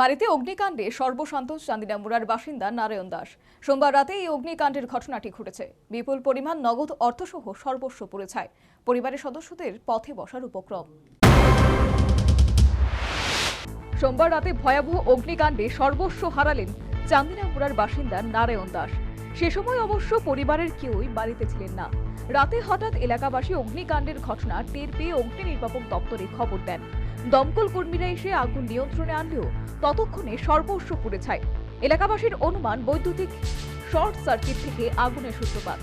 বাড়িতে অগ্নিকাণ্ডে সর্বশান্ত চান্দিনামুড়ার বাসিন্দা নারায়ণ দাস। সোমবার রাতে এই অগ্নিকাণ্ডের ঘটনাটি ঘটেছে। বিপুল পরিমাণ নগদ অর্থসহ সর্বস্ব পুড়ে ছায়। পরিবারের সদস্যদের পথে বসার উপক্রম। সোমবার রাতে ভয়াবহ অগ্নিকাণ্ডে সর্বস্ব হারালেন চান্দিনামুড়ার বাসিন্দা নারায়ণ দাস। সে সময় অবশ্য পরিবারের কেউই বাড়িতে ছিলেন না। রাতে হঠাৎ এলাকাবাসী অগ্নিকাণ্ডের ঘটনা টের পেয়ে অগ্নি নির্বাপক দপ্তরে খবর দেন। দমকল কর্মীরা এসে আগুন নিয়ন্ত্রণে আনলেও ততক্ষণে সর্বস্ব পুড়ে ছায় এলাকাবাসীর অনুমান বৈদ্যুতিক শর্ট সার্কিট থেকে আগুনের সূত্রপাত।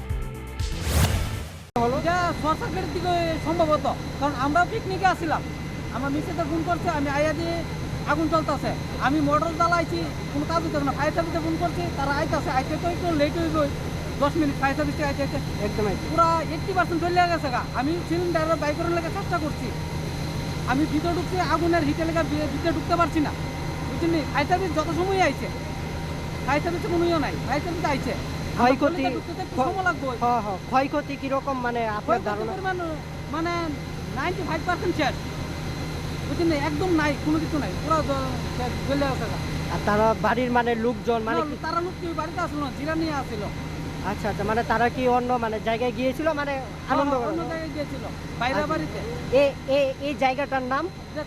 সার্কিটের দিকে সম্ভবত, কারণ আমরা পিকনিকে আসছিলাম। আমার মিসেতে ফোন করছে, আমি আইয়া দিয়ে আগুন চলতেছে। আমি মোটর জ্বালাইছি কোনো কাজ হতে না। ফায়ার সার্ভিসে ফোন করছি, তারা আইতাছে, আইতে তো একটু লেট হইব। দশ মিনিট ফায়ার সার্ভিসে আইতে একদম পুরো এইট্টি পার্সেন্ট চলে গেছে গা। আমি সিলিন্ডারের বাইকের লেগে চেষ্টা করছি। আমি ভিতরে ঢুকছি আগুনের হিটে লেগে ভিতরে ঢুকতে পারছি না। বুঝলি ফায়ার সার্ভিস যত সময় আইছে ফায়ার সার্ভিসে কোনো ইয়ে নাই ফায়ার সার্ভিস আইছে। ক্ষয়ক্ষতি ঢুকতে হ্যাঁ হ্যাঁ ক্ষয়ক্ষতি কীরকম? মানে আপনার ধারণা মানে নাইনটি ফাইভ পার্সেন্ট শেষ। বুঝছেন না? একদম নাই কোনো কিছু নাই। পুরো আসে আর তারা বাড়ির মানে লোকজন মানে কি তারা লোক বাড়িতে আসলো না জিরা নিয়ে আসছিল আচ্ছা আচ্ছা মানে তারা কি অন্য মানে জায়গায় গিয়েছিল? মানে আনন্দ অন্য জায়গায় গিয়েছিল বাইরে আচ্ছা। বাড়িতে। এ এ এই জায়গাটার নাম? যে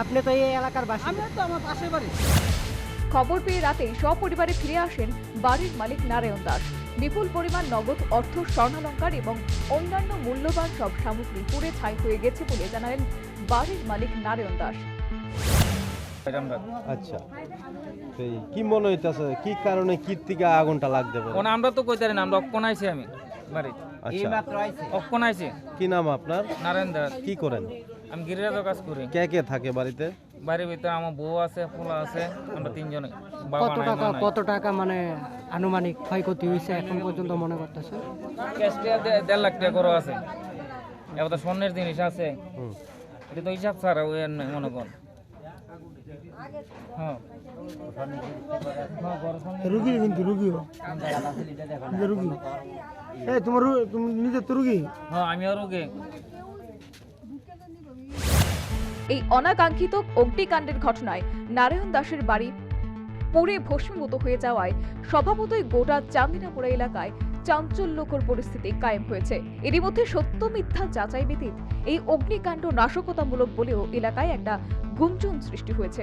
আপনি তো এই এলাকার আমি বাসিন্দা তো আমার পাশের বাড়ি। খবর পেয়ে রাতে সপরিবারে ফিরে আসেন বাড়ির মালিক নারায়ণ দাস। বিপুল পরিমাণ নগদ অর্থ স্বর্ণালঙ্কার এবং অন্যান্য মূল্যবান সব সামগ্রী পুড়ে ছাই হয়ে গেছে বলে জানালেন বাড়ির মালিক নারায়ণ দাস। আচ্ছা। সেই কি মনে হইতাছে? কি কারণে কি থেকে আগুনটা লাগতে পারে? কোন আমরা তো কইতে পারি না আমরা অক্ষণ আইছি আমি বাড়ি। আচ্ছা। অক্ষণ আইছি। কি নাম আপনার? নারায়ণ দাস। কি করেন? আমি গিরিরাজের কাজ করি। কে কে থাকে বাড়িতে? বাড়ির ভিতরে আমার বউ আছে পোলা আছে আমরা তিনজনে কত টাকা কত টাকা মানে আনুমানিক ক্ষয়ক্ষতি হয়েছে এখন পর্যন্ত মনে করতেছে? ক্যাশ টাকা দে- দেড় লাখ টাকা করে আছে। এবার তো স্বর্ণের জিনিস আছে। এটা তো হিসাব ছাড়া ওই মনে কর হ্যাঁ হ্যাঁ, বড় স্বর্ণের- রুগী কিন্তু রুগীও রুগী। এই তোমার তুমি নিজে তো রুগী? হ্যাঁ আমিও রোগে। এই অনাকাঙ্ক্ষিত অগ্নিকাণ্ডের ঘটনায় নারায়ণ দাসের বাড়ি পুড়ে ভস্মীভূত হয়ে যাওয়ায় স্বভাবতই গোটা চান্দিনাপুরা এলাকায় চাঞ্চল্যকর পরিস্থিতি কায়েম হয়েছে। এরই মধ্যে সত্য মিথ্যা যাচাই ব্যতীত এই অগ্নিকাণ্ড নাশকতামূলক বলেও এলাকায় একটা গুঞ্জন সৃষ্টি হয়েছে।